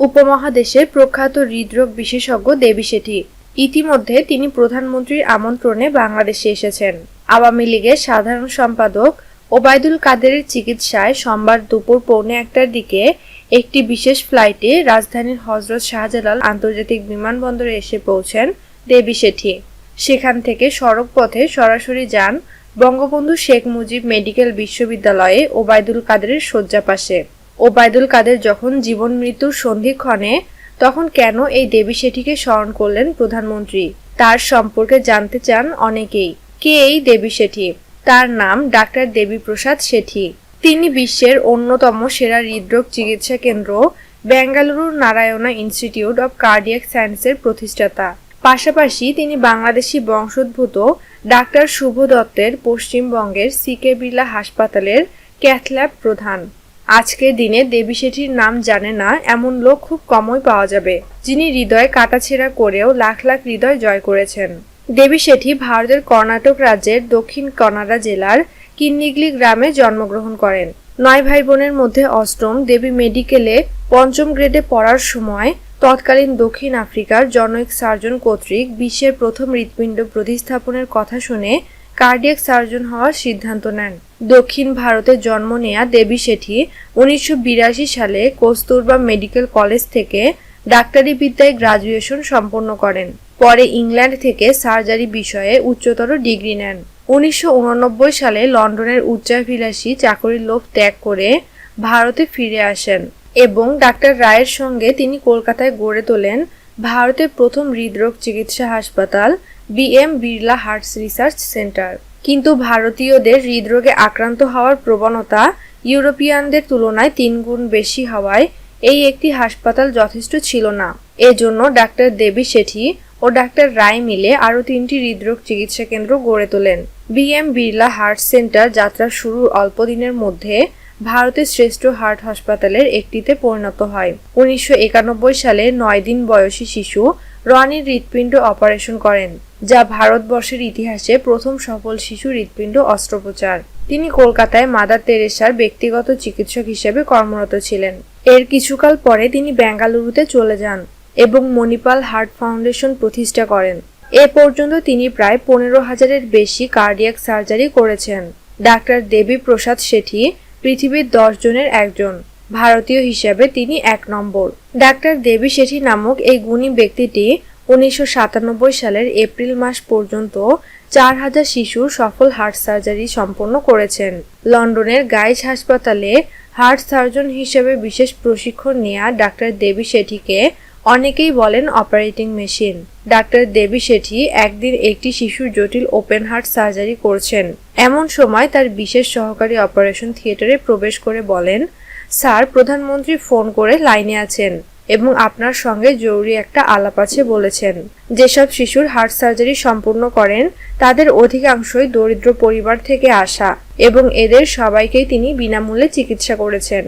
উপমহাদেশের প্রখ্যাত হৃদরোগ বিশেষজ্ঞ দেবী শেঠি ইতিমধ্যে তিনি প্রধানমন্ত্রীর আমন্ত্রণে বাংলাদেশে এসেছেন। আওয়ামী লীগের সাধারণ সম্পাদক ওবায়দুল কাদেরের চিকিৎসায় সোমবার দুপুর পৌনে একটার দিকে একটি বিশেষ ফ্লাইটে রাজধানীর হজরত শাহজালাল আন্তর্জাতিক বিমানবন্দরে এসে পৌঁছেন দেবী শেঠি সেখান থেকে সড়ক পথে সরাসরি যান বঙ্গবন্ধু শেখ মুজিব মেডিকেল বিশ্ববিদ্যালয়ে ওবায়দুল কাদেরের শয্যা পাশে। ওবায়দুল কাদের যখন জীবন মৃত্যুর সন্ধিক্ষণে তখন কেন এই দেবী শেঠিকে স্মরণ করলেন প্রধানমন্ত্রী? তার সম্পর্কে জানতে চান অনেকেই। কে এই দেবী শেঠি তার নাম ডাক্তার দেবী প্রসাদ শেঠি তিনি বিশ্বের অন্যতম সেরা হৃদরোগ চিকিৎসা কেন্দ্র বেঙ্গালুরুর নারায়ণা ইনস্টিটিউট অব কার্ডিয়াক সায়েন্সের প্রতিষ্ঠাতা। পাশাপাশি তিনি বাংলাদেশি বংশোদ্ভূত ডাক্তার শুভ দত্তের পশ্চিমবঙ্গের সিকে বিড়লা হাসপাতালের ক্যাথল্যাব প্রধান। আজকের দিনে দেবী শেঠির নাম জানে না, এমন লোক খুব কমই পাওয়া যাবে, যিনি হৃদয় কাটাছেড়া করেও লাখ লাখ হৃদয় জয় করেছেন। দেবী শেঠি ভারতের কর্ণাটক রাজ্যের দক্ষিণ কনাডা জেলার কিন্নিগলি গ্রামে জন্মগ্রহণ করেন। নয় ভাই বোনের মধ্যে অষ্টম, দেবী মেডিকেলে পঞ্চম গ্রেডে পড়ার সময় তৎকালীন দক্ষিণ আফ্রিকার জনৈক সার্জন কর্তৃক বিশ্বের প্রথম হৃৎপিণ্ড প্রতিস্থাপনের কথা শুনে কার্ডিয়াক সার্জন হওয়ার সিদ্ধান্ত নেন। দক্ষিণ ভারতে জন্ম নেয়া দেবী শেঠি উনিশশো বিরাশি সালে কস্তুরবা মেডিকেল কলেজ থেকে ডাক্তারি বিদ্যায় গ্রাজুয়েশন সম্পন্ন করেন। পরে ইংল্যান্ড থেকে সার্জারি বিষয়ে উচ্চতর ডিগ্রি নেন। উনিশশো উননব্বই সালে লন্ডনের উচ্চাভিলাষী চাকরির লোভ ত্যাগ করে ভারতে ফিরে আসেন এবং ডাক্তার রায়ের সঙ্গে তিনি কলকাতায় গড়ে তোলেন ভারতের প্রথম হৃদরোগ চিকিৎসা হাসপাতাল BM Birla hearts research centre. কিন্তু ভারতীয়দের হৃদরোগে আক্রান্ত হওয়ার প্রবণতা ইউরোপিয়ানদের তুলনায় তিনগুণ বেশি হওয়ায় এই একটি হাসপাতাল যথেষ্ট ছিল না। এজন্য ডাক্তার দেবী শেঠি ও ডাক্তার রায় মিলে আরও তিনটি হৃদরোগ চিকিৎসা কেন্দ্র গড়ে তোলেন। বিএম বিড়লা হার্ট সেন্টার যাত্রা শুরুর অল্প দিনের মধ্যে ভারতের শ্রেষ্ঠ হার্ট হাসপাতালের একটিতে পরিণত হয়। উনিশশো একানব্বই সালে নয় দিন বয়সী শিশু রনির হৃৎপিণ্ড অপারেশন করেন। যা ভারতবর্ষের ইতিহাসে প্রথম সফল শিশু হৃৎপিণ্ড অস্ত্রোপচার। তিনি কলকাতায় মাদার তেরেসার ব্যক্তিগত চিকিৎসক হিসেবে কর্মরত ছিলেন। এর কিছুকাল পরে তিনি বেঙ্গালুরুতে চলে যান এবং মণিপাল হার্ট ফাউন্ডেশন প্রতিষ্ঠা করেন। এ পর্যন্ত তিনি প্রায় পনেরো হাজারের বেশি কার্ডিয়াক সার্জারি করেছেন। ডাক্তার দেবী প্রসাদ শেঠি পৃথিবীর দশ জনের একজন। ভারতীয় হিসাবে তিনি এক নম্বর। ডাক্তার দেবী শেঠি নামক এই গুণী ব্যক্তিটি উনিশশো সাতানব্বই সালের এপ্রিল মাস পর্যন্ত চার হাজার শিশুর সফল হার্ট সার্জারি সম্পন্ন করেছেন। লন্ডনের গাইজ হাসপাতালে হার্ট সার্জন হিসেবে বিশেষ প্রশিক্ষণ নেয়া ডাক্তার দেবী শেঠিকে অনেকেই বলেন operating machine. Doctor Devi Shetty একদিন একটি শিশুর জটিল ওপেন হার্ট সার্জারি করছেন। এমন সময় তার বিশেষ সহকারী অপারেশন থিয়েটারে প্রবেশ করে বলেন, স্যার, প্রধানমন্ত্রী ফোন করে লাইনে আছেন। এবং আপনার সঙ্গে জরুরি একটা আলাপ আছে বলেছেন। যেসব শিশুর হার্ট সার্জারি সম্পূর্ণ করেন, তাদের অধিকাংশই দরিদ্র পরিবার থেকে আসা এবং এদের সবাইকেই তিনি বিনামূল্যে চিকিৎসা করেছেন।